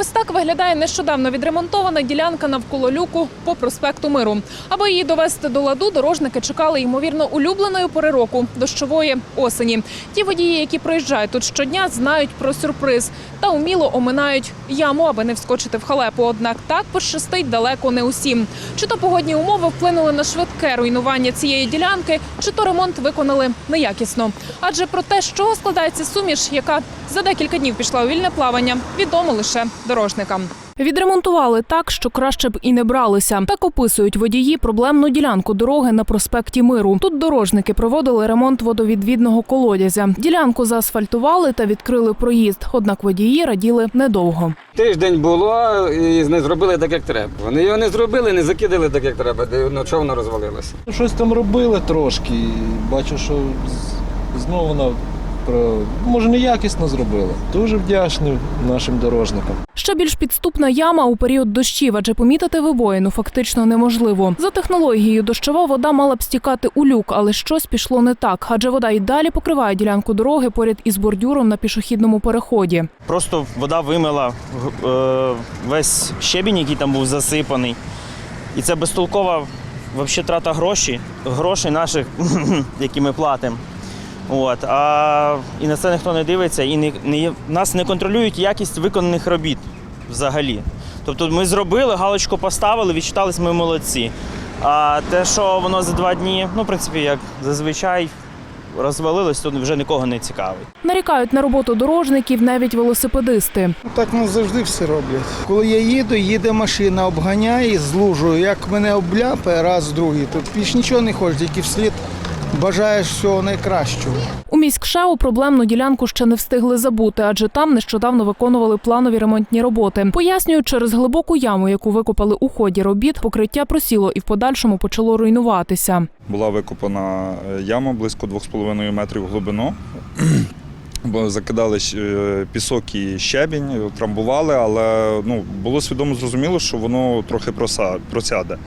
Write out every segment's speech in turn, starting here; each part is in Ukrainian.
Ось так виглядає нещодавно відремонтована ділянка навколо люку по проспекту Миру. Аби її довести до ладу, дорожники чекали ймовірно улюбленої пори року дощової осені. Ті водії, які проїжджають тут щодня, знають про сюрприз та уміло оминають яму, аби не вскочити в халепу. Однак так пощастить далеко не усім. Чи то погодні умови вплинули на швидке руйнування цієї ділянки, чи то ремонт виконали неякісно. Адже про те, з чого складається суміш, яка за декілька днів пішла у вільне плавання, відомо лише дорожникам. Відремонтували так, що краще б і не бралися. Так описують водії проблемну ділянку дороги на проспекті Миру. Тут дорожники проводили ремонт водовідвідного колодязя. Ділянку заасфальтували та відкрили проїзд. Однак водії раділи недовго. Тиждень було і не зробили так, як треба. Вони його не зробили, не закидали так, як треба. Ну, чого воно розвалилося? Щось там робили трошки. Бачу, що знову вона про може неякісно зробила. Дуже вдячний нашим дорожникам. Ще більш підступна яма у період дощів, адже помітити вибоїну фактично неможливо. За технологією дощова вода мала б стікати у люк, але щось пішло не так, адже вода й далі покриває ділянку дороги поряд із бордюром на пішохідному переході. Просто вода вимила е, весь щебінь, який там був засипаний. І це безтолкова взагалі трата грошей, грошей наших, які ми платимо. От, а і на це ніхто не дивиться, і не, не, нас не контролюють якість виконаних робіт взагалі. Тобто ми зробили, галочку поставили, відчитались ми молодці. А те, що воно за два дні, ну, в принципі, як зазвичай розвалилось, то вже нікого не цікавить. Нарікають на роботу дорожників навіть велосипедисти. Ну, Так ну завжди всі роблять. Коли я їду, їде машина, обганяє з лужою. Як мене обляпає раз, другий, то більш нічого не хочеш, тільки вслід бажаєш всього найкращого. У міськшеу проблемну ділянку ще не встигли забути, адже там нещодавно виконували планові ремонтні роботи. Пояснюють, через глибоку яму, яку викопали у ході робіт, покриття просіло і в подальшому почало руйнуватися. Була викопана е, яма близько 2,5 метрів глибину. Бо закидали е, пісок і щебінь, е, трамбували, але ну, було свідомо зрозуміло, що воно трохи проса- просяде.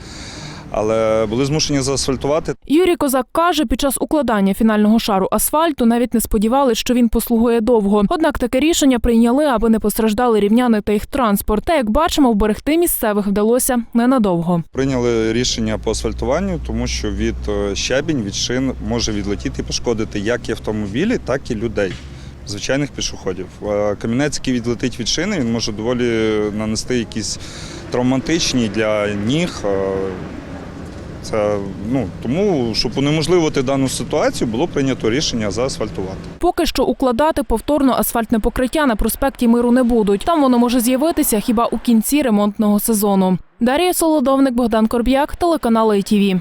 Але були змушені заасфальтувати. Юрій Козак каже, під час укладання фінального шару асфальту навіть не сподівались, що він послугує довго. Однак таке рішення прийняли, аби не постраждали рівняни та їх транспорт. Та як бачимо, вберегти місцевих вдалося ненадовго. Прийняли рішення по асфальтуванню, тому що від е, щебінь, від шин може відлетіти і пошкодити як і автомобілі, так і людей. Звичайних пішоходів. Е, Камінець, який відлетить від шини, він може доволі нанести якісь травматичні для ніг. Це ну тому, щоб унеможливити дану ситуацію, було прийнято рішення заасфальтувати. Поки що укладати повторно асфальтне покриття на проспекті Миру не будуть. Там воно може з'явитися хіба у кінці ремонтного сезону. Дар'я Солодовник, Богдан Корб'як, телеканал ITV.